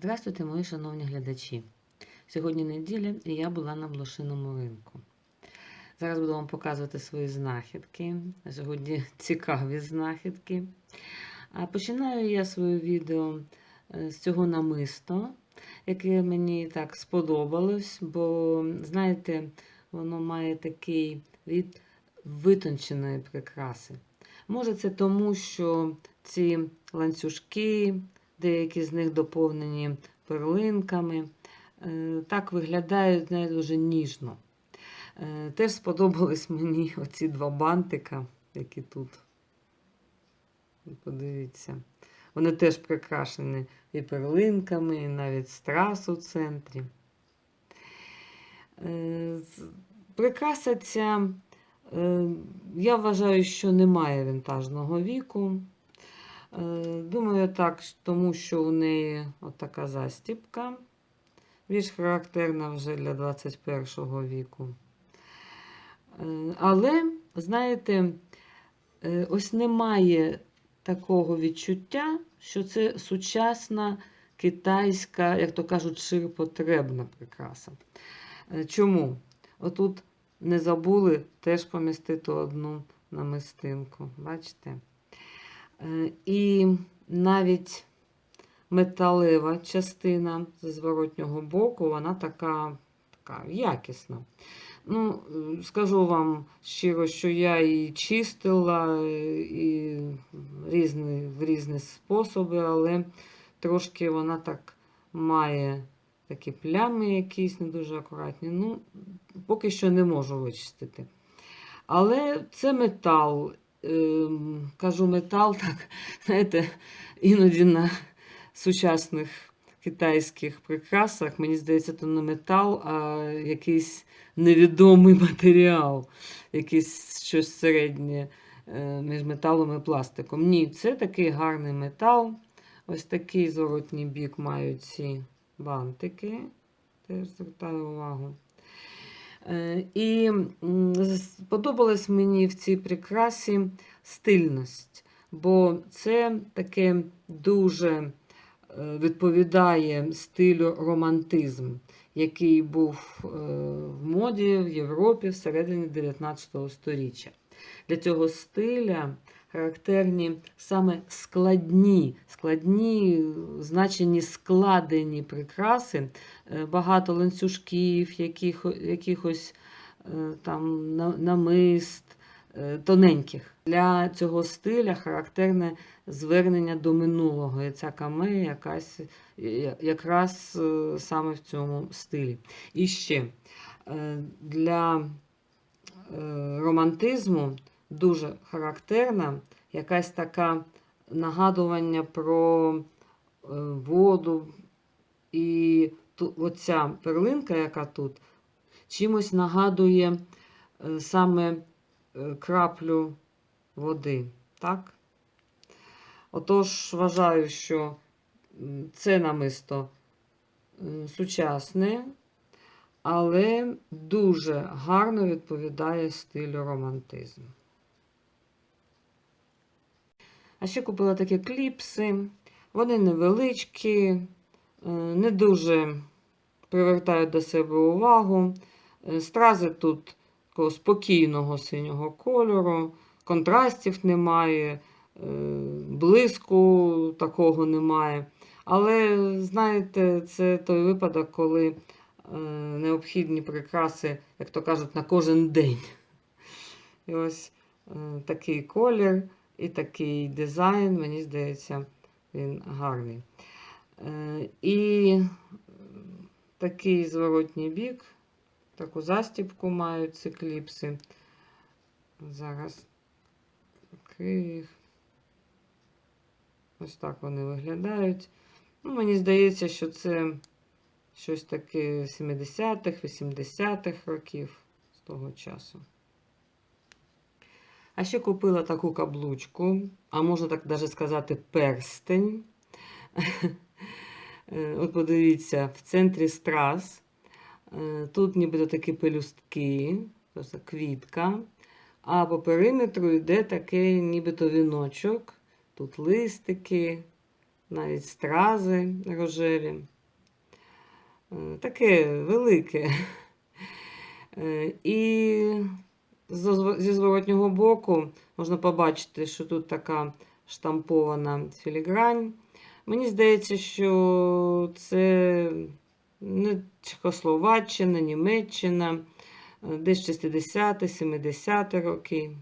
Здравствуйте, мої шановні глядачі. Сьогодні неділя і я була на блошиному ринку. Зараз буду вам показувати свої знахідки. Сьогодні цікаві знахідки. А починаю я своє відео е, з цього намисто, яке мені так сподобалось, бо, знаєте, воно має такий від витонченої прикраси. Може, це тому, що ці ланцюжки, деякі з них доповнені перлинками, е, так виглядають знаєте, дуже ніжно. Е, Теж сподобались мені оці два бантика, які тут. Подивіться. Вони теж прикрашені і перлинками, і навіть страс у центрі. Е, Прикраса ця, я вважаю, що немає вінтажного віку. Е, Думаю, так, тому що у неї отака застіпка, більш характерна вже для 21 віку. Е, Але, знаєте, е, ось немає такого відчуття, що це сучасна китайська, як то кажуть, ширпотребна прикраса. Чому? Отут не забули теж помістити одну намистинку. Бачите? Е, І навіть металева частина з зворотнього боку, вона така, така якісна. Ну, скажу вам щиро, що я її чистила е, і різні, в різні способи, але трошки вона так має такі плями якісь не дуже акуратні. Ну, поки що не можу вичистити. Але це метал. Кажу метал, так, знаєте, іноді на сучасних китайських прикрасах, мені здається, то не метал, а якийсь невідомий матеріал, якийсь щось середнє е, між металом і пластиком. Ні, це такий гарний метал. Ось такий зворотній бік мають ці бантики. Теж звертаю увагу. Е, І сподобалась мені в цій прикрасі стильність, бо це таке дуже е, відповідає стилю романтизм, який був е, в моді в Європі всередині 19 століття. Для цього стиля характерні саме складні, складні, в значенні складені прикраси, е, багато ланцюжків, яких, якихось е, там намист, е, тоненьких. Для цього стиля характерне звернення до минулого. І ця камея якась, якраз е, саме в цьому стилі. І ще е, для е, романтизму дуже характерна якась така нагадування про е, воду. І оця перлинка, яка тут, чимось нагадує е, саме е, краплю води. Так? Отож, вважаю, що це намисто сучасне, але дуже гарно відповідає стилю романтизму. А ще купила такі кліпси. Вони невеличкі, е, не дуже привертають до себе увагу. Е, Стрази тут такого спокійного синього кольору, контрастів немає, е, блиску такого немає. Але, знаєте, це той випадок, коли необхідні прикраси, як то кажуть, на кожен день. І ось такий колір і такий дизайн, мені здається, він гарний. Е, І такий зворотній бік, таку застібку мають ці кліпси. Зараз їх. Ось так вони виглядають. Ну, мені здається, що це щось таке 70-х, 80-х років з того часу. А ще купила таку каблучку, а можна так навіть сказати, перстень. Е, От подивіться, в центрі страз. Е, Тут нібито такі пелюстки, просто квітка. А по периметру йде такий нібито віночок. Тут листики, навіть стрази рожеві. Е, Таке велике. І зі зворотнього боку можна побачити, що тут така штампована філігрань. Мені здається, що це не Чехословаччина, Німеччина, десь 60 70 роки.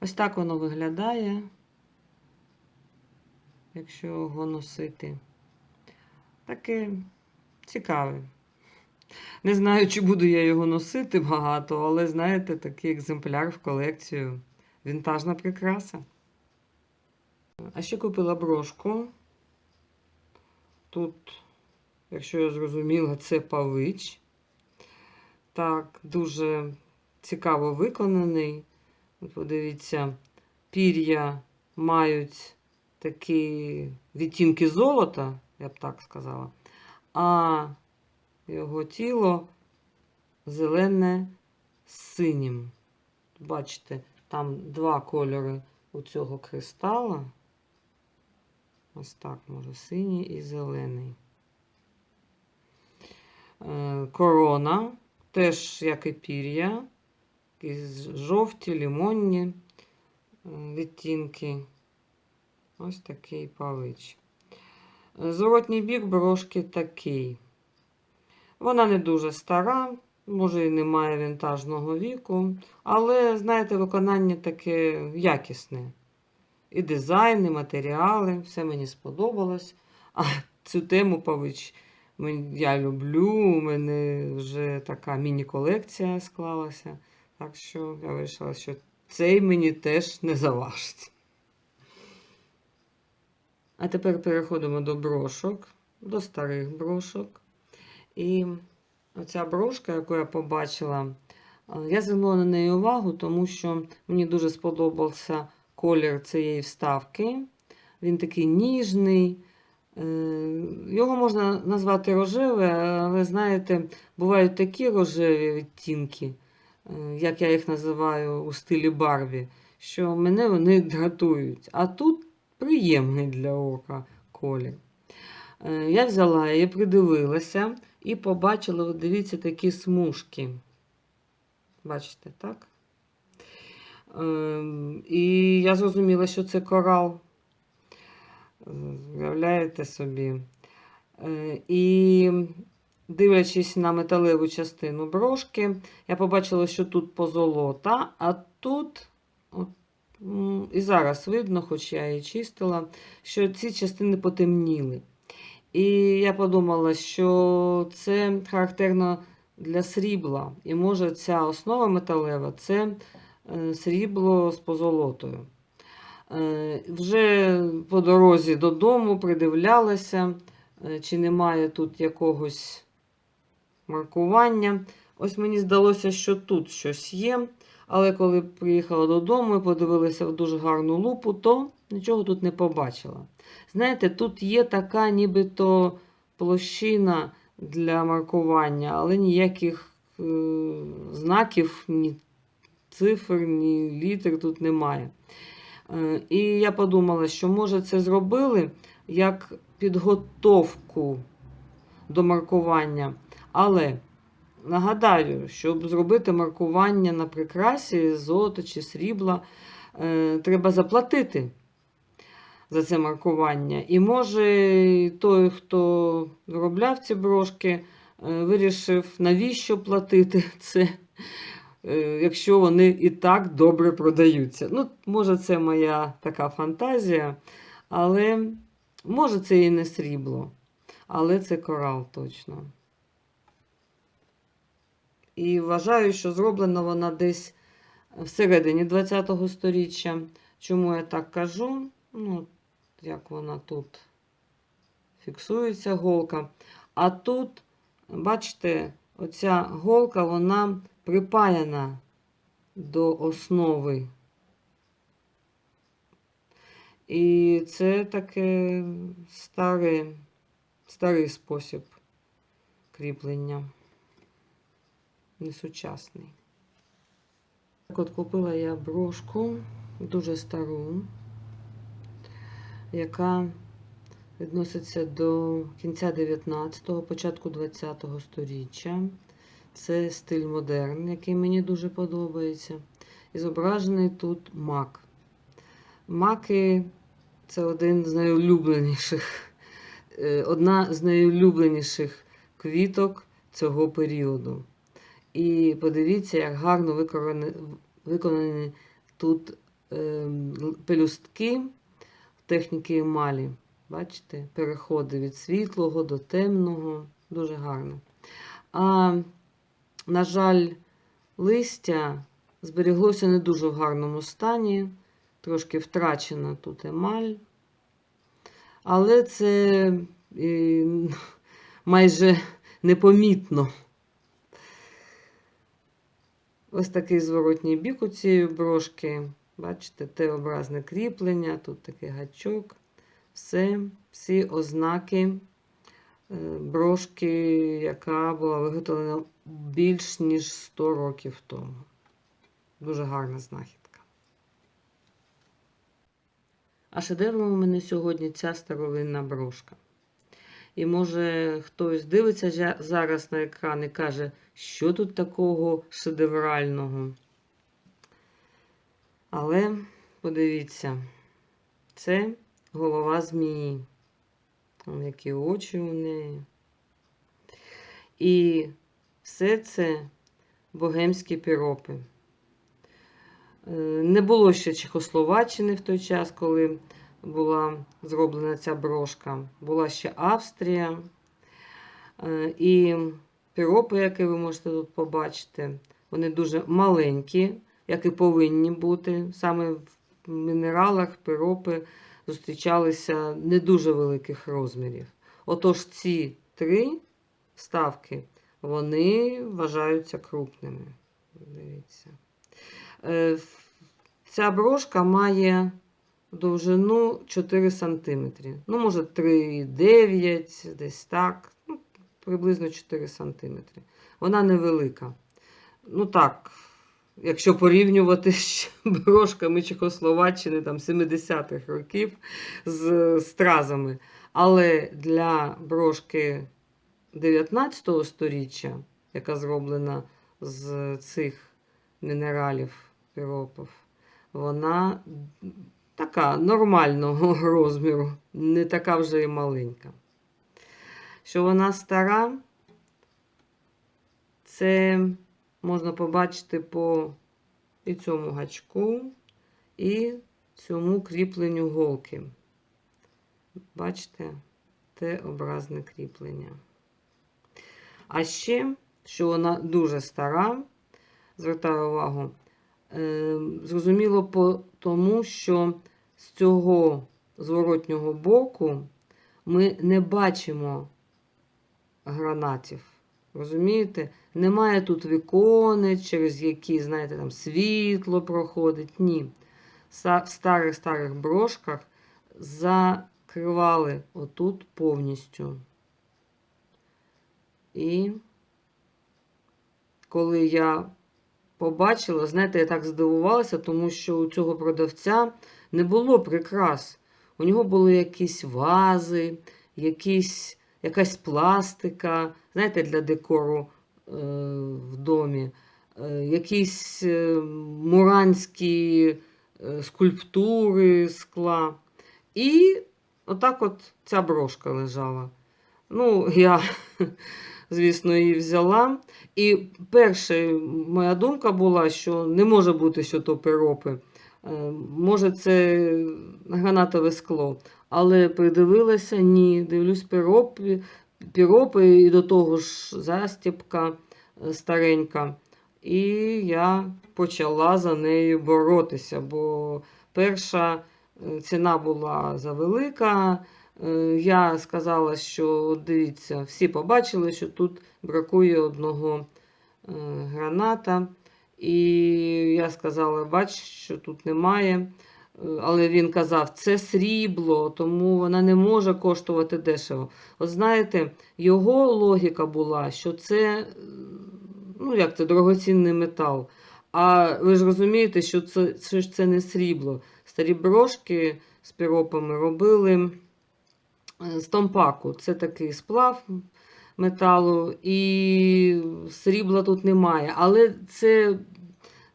Ось так воно виглядає, якщо його носити. Таке цікаве. Не знаю, чи буду я його носити багато, але знаєте, такий екземпляр в колекцію. Вінтажна прикраса. А ще купила брошку. Тут, якщо я зрозуміла, це павич. Так, дуже цікаво виконаний. От Подивіться, пір'я мають такі відтінки золота, я б так сказала, а його тіло зелене з синім. Бачите, там два кольори у цього кристала. Ось так, може, синій і зелений. Е, Корона, теж як і пір'я, якісь жовті, лимонні е, відтінки. Ось такий павич. Е, Зворотній бік брошки такий. Вона не дуже стара, може і не має вінтажного віку, але, знаєте, виконання таке якісне. І дизайн, і матеріали, все мені сподобалось. А цю тему павич я люблю. У мене вже така міні-колекція склалася. Так що я вирішила, що цей мені теж не заважить. А тепер переходимо до брошок, до старих брошок. І оця брошка, яку я побачила, е, я звернула на неї увагу, тому що мені дуже сподобався колір цієї вставки. Він такий ніжний. Е, Його можна назвати рожеве, але знаєте, бувають такі рожеві відтінки, е, як я їх називаю у стилі Барбі, що мене вони дратують. А тут приємний для ока колір. Я взяла її, придивилася і побачила, от дивіться, такі смужки. Бачите, так? Ем, І я зрозуміла, що це корал. Уявляєте собі. Е, І дивлячись на металеву частину брошки, я побачила, що тут позолота, а тут, от, і зараз видно, хоч я її чистила, що ці частини потемніли. І я подумала, що це характерно для срібла. І може ця основа металева це е, срібло з позолотою. Е, Вже по дорозі додому придивлялася, е, чи немає тут якогось маркування. Ось мені здалося, що тут щось є. Але коли приїхала додому і подивилася в дуже гарну лупу, то нічого тут не побачила. Знаєте, тут є така нібито площина для маркування, але ніяких е, знаків, ні цифр, ні літер тут немає. Е, і я подумала, що може це зробили як підготовку до маркування. Але нагадаю, щоб зробити маркування на прикрасі золота чи срібла, е, треба заплатити за це маркування. І може той, хто виробляв ці брошки, е, вирішив, навіщо платити це, е, якщо вони і так добре продаються. Ну, може, це моя така фантазія, але може це і не срібло, але це корал точно. І вважаю, що зроблена вона десь всередині ХХ століття. Чому я так кажу? Ну, як вона тут фіксується голка. А тут, бачите, оця голка, вона припаяна до основи. І це таке старий, старий спосіб кріплення, несучасний. Так от купила я брошку, дуже стару. яка відноситься до кінця 19-го, початку 20-го сторіччя. Це стиль модерн, який мені дуже подобається. І зображений тут мак. Маки це один з найулюбленіших, е, одна з найулюбленіших квіток цього періоду. І подивіться, як гарно виконані, виконані тут л- пелюстки техніки емалі. Бачите, переходи від світлого до темного. Дуже гарно. А, на жаль, листя зберіглося не дуже в гарному стані. Трошки втрачена тут емаль. Але це е, майже непомітно. Ось такий зворотній бік у цієї брошки. Бачите, Т-образне кріплення, тут такий гачок. Все, всі ознаки е, брошки, яка була виготовлена більш ніж 100 років тому. Дуже гарна знахідка. А шедевром у мене сьогодні ця старовинна брошка. І може хтось дивиться зараз на екран і каже, що тут такого шедеврального. Але подивіться, це голова змії. Які очі у неї. І все це богемські піропи. Е, Не було ще Чехословаччини в той час, коли була зроблена ця брошка. Була ще Австрія. Е, І піропи, які ви можете тут побачити, вони дуже маленькі, як і повинні бути. Саме в мінералах піропи зустрічалися не дуже великих розмірів. Отож, ці три вставки, вони вважаються крупними. Дивіться. Е, Ця брошка має довжину 4 см. Ну, може, 3,9, десь так. Ну, приблизно 4 см. Вона невелика. Ну так, якщо порівнювати з брошками Чехословаччини там 70-х років з стразами. Але для брошки 19 століття, яка зроблена з цих мінералів піропів, вона така нормального розміру, не така вже і маленька. Що вона стара, це можна побачити по і цьому гачку, і цьому кріпленню голки. Бачите, те образне кріплення. А ще, що вона дуже стара, звертаю увагу, е, зрозуміло по тому, що з цього зворотнього боку ми не бачимо гранатів. Розумієте? Немає тут віконець, через які, знаєте, там світло проходить. Ні. В старих-старих брошках закривали отут повністю. І коли я побачила, знаєте, я так здивувалася, тому що у цього продавця не було прикрас. У нього були якісь вази, якісь, якась пластика, знаєте, для декору е, в домі, е, якісь е, муранські е, скульптури скла. І отак от ця брошка лежала. Ну, я, звісно, її взяла. І перша моя думка була, що не може бути, що то пиропи. Е, Може, це гранатове скло. Але придивилася, ні, дивлюсь пиропи, піропи і до того ж застіпка е, старенька. І я почала за нею боротися, бо перша е, ціна була завелика. Е, Я сказала, що дивіться, всі побачили, що тут бракує одного е, граната. І я сказала, бач, що тут немає. Е, Але він казав, це срібло, тому вона не може коштувати дешево. От знаєте, його логіка була, що це, ну як це, дорогоцінний метал. А ви ж розумієте, що це, ж це не срібло. Старі брошки з піропами робили з томпаку. Це такий сплав металу, і срібла тут немає. Але це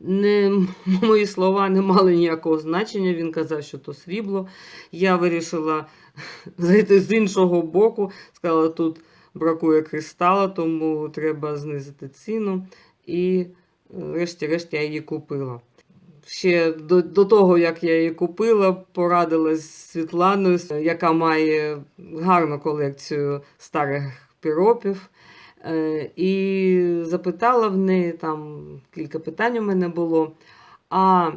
не, мої слова не мали ніякого значення. Він казав, що то срібло. Я вирішила зайти з іншого боку. Сказала, тут бракує кристала, тому треба знизити ціну. І е, решті-решт я її купила. Ще до, до того, як я її купила, порадилась з Світланою, яка має гарну колекцію старих піропів. Е, І запитала в неї, там кілька питань у мене було. А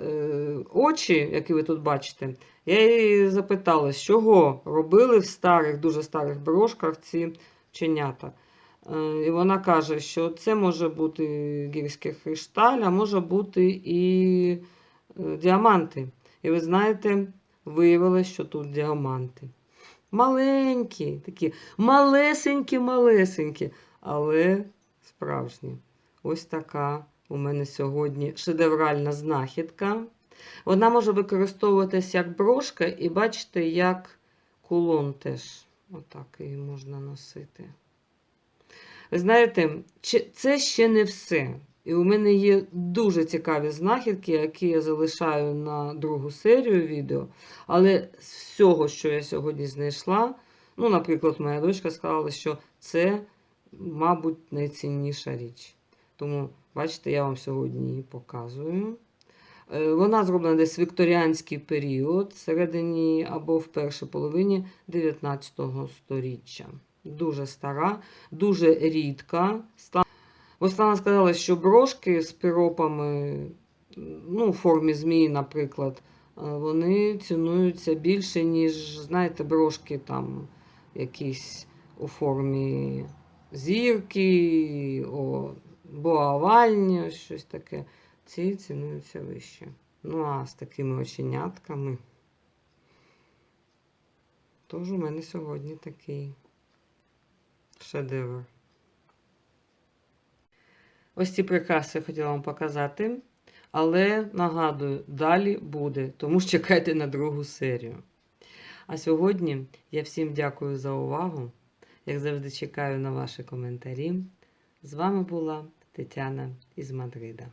е, очі, які ви тут бачите, я її запитала, з чого робили в старих, дуже старих брошках ці ченята. Е, І вона каже, що це може бути гірський кришталь, а може бути і е, діаманти. І ви знаєте, виявилось, що тут діаманти. Маленькі, такі малесенькі-малесенькі, але справжні. Ось така у мене сьогодні шедевральна знахідка. Вона може використовуватися як брошка, і бачите, як кулон теж. Отак її можна носити. Знаєте, це ще не все. І у мене є дуже цікаві знахідки, які я залишаю на другу серію відео. Але з всього, що я сьогодні знайшла, ну, наприклад, моя дочка сказала, що це, мабуть, найцінніша річ. Тому, бачите, я вам сьогодні її показую. Е, Вона зроблена десь вікторіанський період, всередині або в першій половині 19 століття. Дуже стара, дуже рідка. Вона сказала, що брошки з піропами, ну, у формі змії, наприклад, е, вони цінуються більше, ніж, знаєте, брошки там якісь у формі зірки, або овальні, щось таке. Ці цінуються вище. Ну, а з такими оченятками. Тож у мене сьогодні такий шедевр. Ось ці прикраси я хотіла вам показати. Але нагадую, далі буде, тому чекайте на другу серію. А сьогодні я всім дякую за увагу. Як завжди, чекаю на ваші коментарі. З вами була Тетяна із Мадрида.